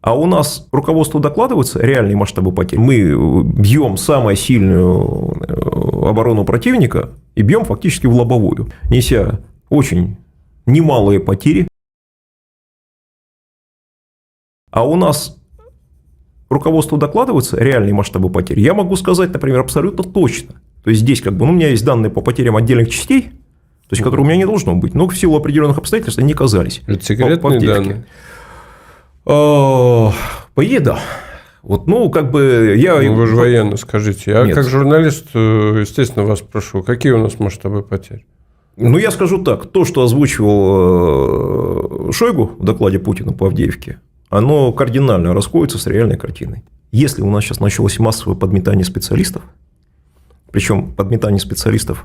А у нас руководству докладываются реальные масштабы потерь. Мы э, бьем самую сильную э, оборону противника и бьем фактически в лобовую, неся очень немалые потери. А у нас руководству докладываются реальные масштабы потерь. Я могу сказать, например, абсолютно точно. То есть здесь как бы, ну, у меня есть данные по потерям отдельных частей, то есть, которые у меня не должно быть, но в силу определенных обстоятельств они оказались. Это секретные по данные. По идее, да. Вот, ну, как бы я... Ну, вы же военный, скажите. Я Нет. как журналист, э, естественно, вас прошу, какие у нас масштабы потерь? Ну, я скажу так, то, что озвучивал э, Шойгу в докладе Путина по Авдеевке, оно кардинально расходится с реальной картиной. Если у нас сейчас началось массовое подметание специалистов, причем подметание специалистов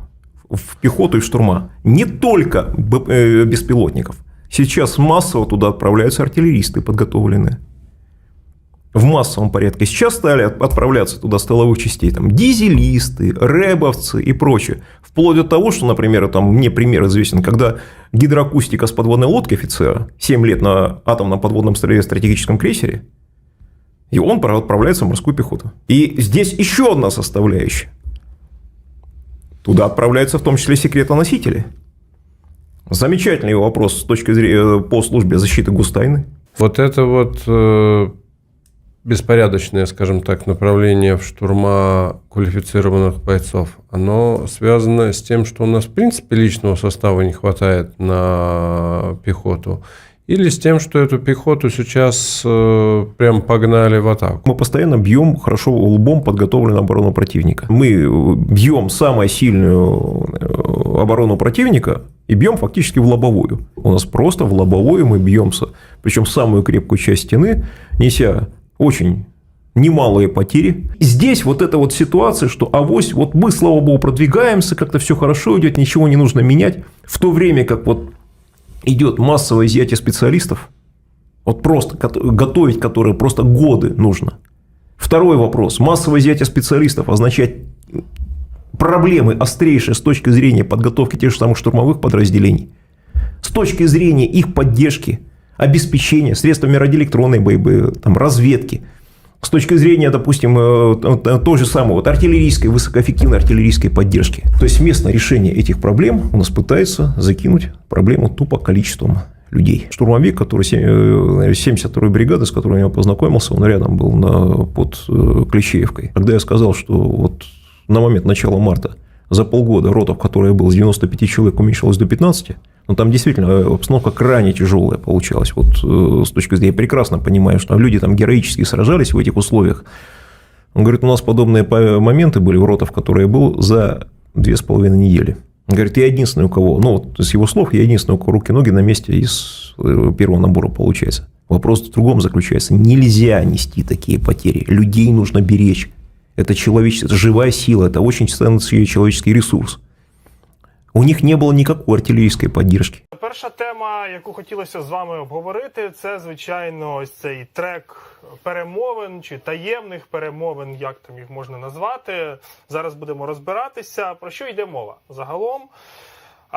в пехоту и в штурма, не только э, беспилотников, сейчас массово туда отправляются артиллеристы подготовленные. В массовом порядке. Сейчас стали от- отправляться туда с тыловых частей там, дизелисты, рэбовцы и прочее. Вплоть до того, что, например, там, мне пример известен, когда гидроакустика с подводной лодки офицера 7 лет на атомном подводном стра- стратегическом крейсере, и он отправляется в морскую пехоту. И здесь еще одна составляющая. Туда отправляются в том числе секретоносители. Замечательный вопрос с точки зрения по службе защиты гостайны. Вот это вот э, беспорядочное, скажем так, направление в штурма квалифицированных бойцов, оно связано с тем, что у нас в принципе личного состава не хватает на пехоту, или с тем, что эту пехоту сейчас э, прям погнали в атаку. Мы постоянно бьем хорошо лбом подготовленную оборону противника. Мы бьем самую сильную э, оборону противника и бьем фактически в лобовую. У нас просто в лобовую мы бьемся. Причем самую крепкую часть стены, неся очень немалые потери. Здесь вот эта вот ситуация, что авось, вот мы, слава богу, продвигаемся, как-то все хорошо идет, ничего не нужно менять. В то время как вот идет массовое изъятие специалистов, вот просто готовить которые просто годы нужно. Второй вопрос. Массовое изъятие специалистов означает проблемы острейшие с точки зрения подготовки тех же самых штурмовых подразделений, с точки зрения их поддержки, обеспечения средствами радиоэлектронной борьбы, там, разведки, с точки зрения, допустим, э, э, той же самой вот артиллерийской, высокоэффективной артиллерийской поддержки. То есть вместо решения этих проблем у нас пытаются закинуть проблему тупо количеством людей. Штурмовик, который се- э, 72-й бригады, с которой я познакомился, он рядом был на, под Клещеевкой. Когда я сказал, что вот на момент начала марта за полгода рота, в которой я был, с 95 человек уменьшилась до 15, но там действительно э, обстановка крайне тяжелая получалась. Вот э, с точки зрения, я прекрасно понимаю, что люди там героически сражались в этих условиях. Он говорит, у нас подобные по- моменты были в ротах, в которой я был за две с половиной недели. Он говорит, я единственный, у кого, ну, вот с его слов, я единственный, у кого руки-ноги на месте из э, первого набора получается. Вопрос в другом заключается. Нельзя нести такие потери. Людей нужно беречь. Это человечество, это живая сила, это очень ценный человеческий ресурс. У них не было никакой артиллерийской поддержки. Перша тема, яку хотілося з вами обговорити, це звичайно ось цей трек перемовин чи таємних перемовин, як там їх можна назвати. Зараз будемо розбиратися. Про що йде мова загалом?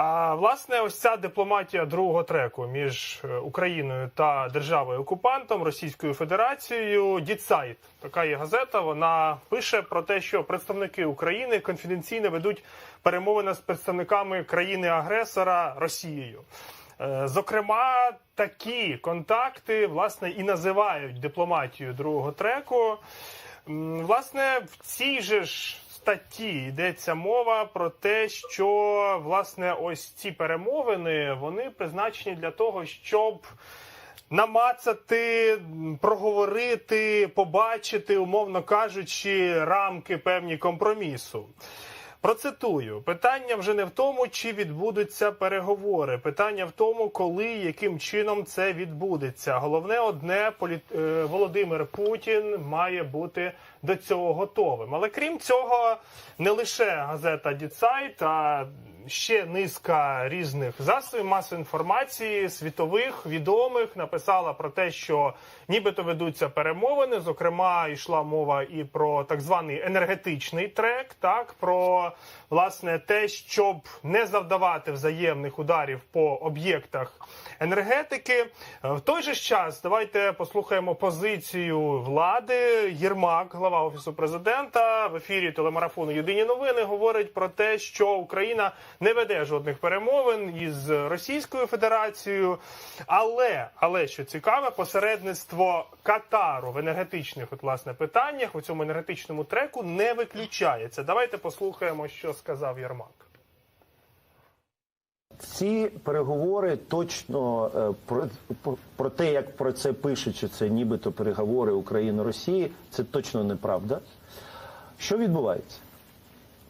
А власне, ось ця дипломатія другого треку між е, Україною та державою окупантом Російською Федерацією. Діцайт така є газета. Вона пише про те, що представники України конфіденційно ведуть перемовини з представниками країни-агресора Росією. Е, Зокрема, такі контакти власне і називають дипломатією другого треку. Власне, в цій же ж статті йдеться мова про те, що власне ось ці перемовини вони призначені для того, щоб намацати, проговорити, побачити, умовно кажучи, рамки певні компромісу. Процитую: питання вже не в тому, чи відбудуться переговори. Питання в тому, коли яким чином це відбудеться. Головне одне полі- е, Володимир Путін має бути до цього готовим. Але крім цього, не лише газета Діцайт, а ще низка різних засобів масової інформації, світових, відомих, написала про те, що нібито ведуться перемовини. Зокрема, йшла мова і про так званий енергетичний трек, так про власне те, щоб не завдавати взаємних ударів по об'єктах енергетики. В той же час давайте послухаємо позицію влади. Єрмак, глава офісу президента, в ефірі телемарафону Єдині новини говорить про те, що Україна не веде жодних перемовин із Російською Федерацією. Але але що цікаве, посередництво Катару в енергетичних от власне питаннях у цьому енергетичному треку не виключається. Давайте послухаємо, що сказав Єрмак. Ці переговори точно е, про, про, те, як про це пишуть, що це нібито переговори України-Росії, це точно неправда. Що відбувається?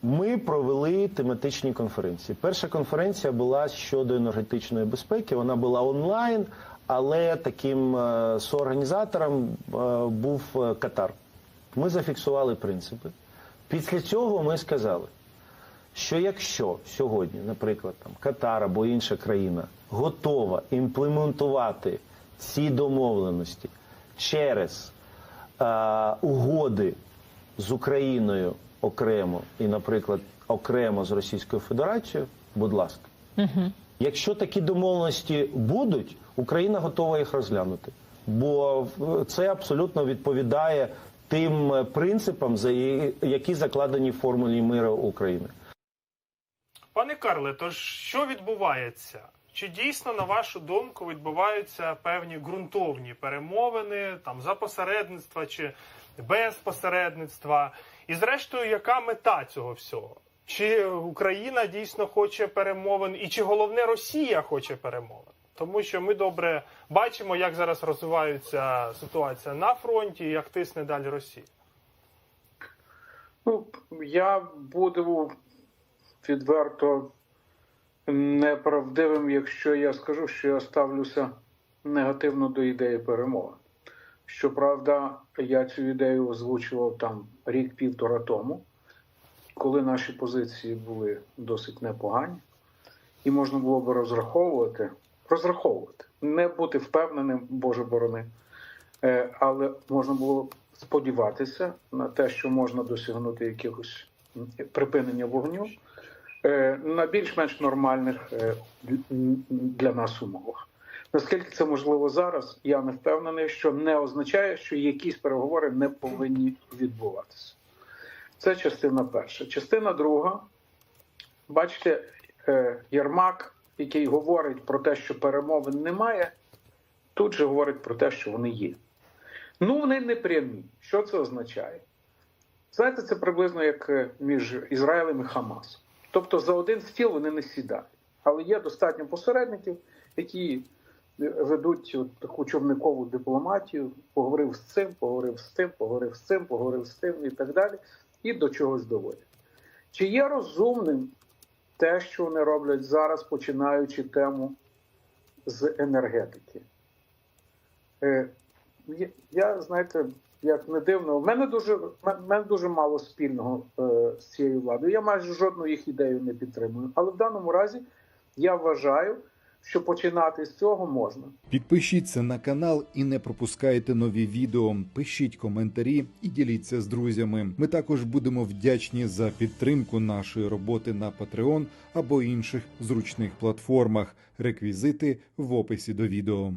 Ми провели тематичні конференції. Перша конференція була щодо енергетичної безпеки. Вона була онлайн, але таким е, соорганізатором е, був Катар. Ми зафіксували принципи. Після цього ми сказали, що якщо сьогодні, наприклад, там Катар або інша країна готова імплементувати ці домовленості через е, угоди з Україною окремо і, наприклад, окремо з Російською Федерацією, будь ласка. Якщо такі домовленості будуть, Україна готова їх розглянути. Бо е, це абсолютно відповідає тим е, принципам, за які закладені в формулі миру України. Пане Карле, тож що відбувається? Чи дійсно, на вашу думку, відбуваються певні ґрунтовні перемовини там за посередництва чи без посередництва? І зрештою, яка мета цього всього? Чи Україна дійсно хоче перемовин, і чи головне Росія хоче перемовин? Тому що ми добре бачимо, як зараз розвивається ситуація на фронті, як тисне далі Росія. Ну, я буду відверто неправдивим, якщо я скажу, що я ставлюся негативно до ідеї перемоги. Щоправда, я цю ідею озвучував там рік-півтора тому, коли наші позиції були досить непогані, і можна було би розраховувати, розраховувати, не бути впевненим, Боже борони, Е, але можна було сподіватися на те, що можна досягнути якихось припинення вогню на більш-менш нормальних е, для нас умовах. Наскільки це можливо зараз, я не впевнений, що не означає, що якісь переговори не повинні відбуватися. Це частина перша. Частина друга. Бачите, е, Єрмак, який говорить про те, що перемовин немає, тут же говорить про те, що вони є. Ну, вони не прямі. Що це означає? Знаєте, це приблизно як е, між Ізраїлем і Хамасом. Тобто за один стіл вони не сідають. Але є достатньо посередників, які е, ведуть от таку човникову дипломатію, поговорив з цим, поговорив з тим, поговорив з цим, поговорив з тим і так далі, і до чогось доводять. Чи є розумним те, що вони роблять зараз, починаючи тему з енергетики? Е, я- я, знаєте, як не дивно, в мене дуже, в мене дуже мало спільного е, з цією владою. Я майже жодну їх ідею не підтримую. Але в даному разі я вважаю, що починати з цього можна. Підпишіться на канал і не пропускайте нові відео. Пишіть коментарі і діліться з друзями. Ми також будемо вдячні за підтримку нашої роботи на Patreon або інших зручних платформах. Реквізити в описі до відео.